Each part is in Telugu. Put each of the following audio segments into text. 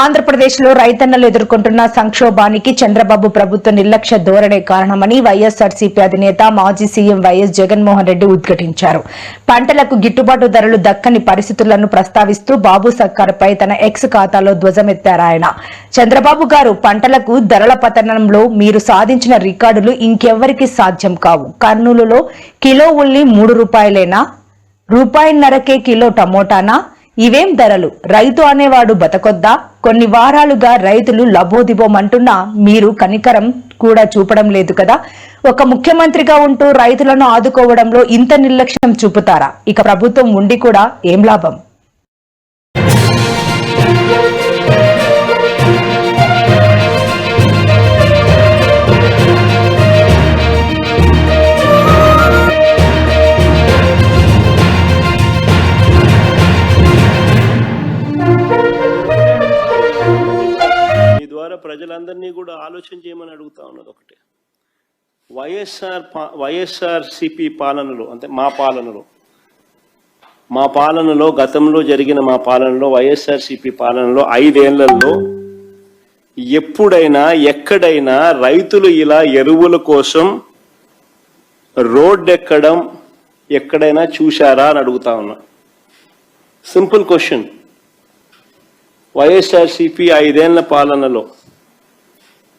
ఆంధ్రప్రదేశ్లో రైతన్నలు ఎదుర్కొంటున్న సంక్షోభానికి చంద్రబాబు ప్రభుత్వ నిర్లక్ష్య ధోరణే కారణమని వైఎస్ఆర్సీపీ అధినేత మాజీ సీఎం వైఎస్ జగన్మోహన్ రెడ్డి ఉద్ఘాటించారు. పంటలకు గిట్టుబాటు ధరలు దక్కని పరిస్థితులను ప్రస్తావిస్తూ బాబు సర్కారుపై తన ఎక్స్ ఖాతాలో ధ్వజమెత్తారాయన చంద్రబాబు గారు పంటలకు ధరల పతనంలో మీరు సాధించిన రికార్డులు ఇంకెవ్వరికీ సాధ్యం కావు. కర్నూలులో కిలో ఉల్లి మూడు రూపాయలేనా? రూపాయిన్నరకే కిలో టమోటానా? ఇవేం ధరలు? రైతు అనేవాడు బతకొద్దా? కొన్ని వారాలుగా రైతులు లబోదిబోమంటున్నా మీరు కనికరం కూడా చూపడం లేదు కదా? ఒక ముఖ్యమంత్రిగా ఉంటూ రైతులను ఆదుకోవడంలో ఇంత నిర్లక్ష్యం చూపుతారా? ఇక ప్రభుత్వం ఉండి కూడా ఏం లాభం? ద్వారా కూడా ఆలోచన చేయమని అడుగుతా ఉన్నది ఒకటే. వైఎస్ఆర్ వైఎస్ఆర్సిపి వైఎస్ఆర్ సిపి పాలనలో అంటే మా పాలనలో మా పాలనలో గతంలో జరిగిన మా పాలనలో వైఎస్ఆర్సిపి పాలనలో ఐదేళ్ళలో ఎప్పుడైనా ఎక్కడైనా రైతులు ఇలా ఎరువుల కోసం రోడ్డు ఎక్కడం ఎక్కడైనా చూశారా అని అడుగుతా ఉన్నా. Simple question. వైఎస్ఆర్సిపి ఐదేళ్ళ పాలనలో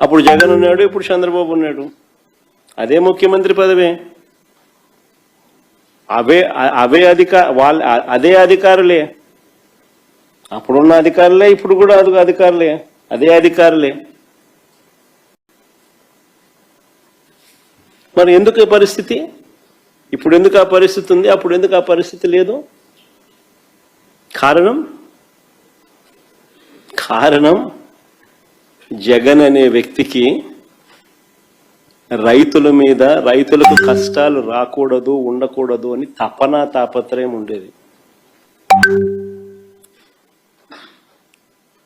అప్పుడు జగన్ ఉన్నాడు ఇప్పుడు చంద్రబాబు ఉన్నాడు. అదే ముఖ్యమంత్రి పదవే. అవే అవే అధికార వాళ్ళ అదే అధికారులే. అప్పుడున్న అధికారులే ఇప్పుడు కూడా అది అధికారులే. అదే అధికారులే. మరి ఎందుకు పరిస్థితి? ఇప్పుడు ఎందుకు ఆ పరిస్థితి ఉంది? అప్పుడు ఎందుకు ఆ పరిస్థితి లేదు? కారణం? కారణం? జగన్ అనే వ్యక్తికి రైతుల మీద రైతులకు కష్టాలు రాకూడదు ఉండకూడదు అని తపన తాపత్రయం ఉండేది.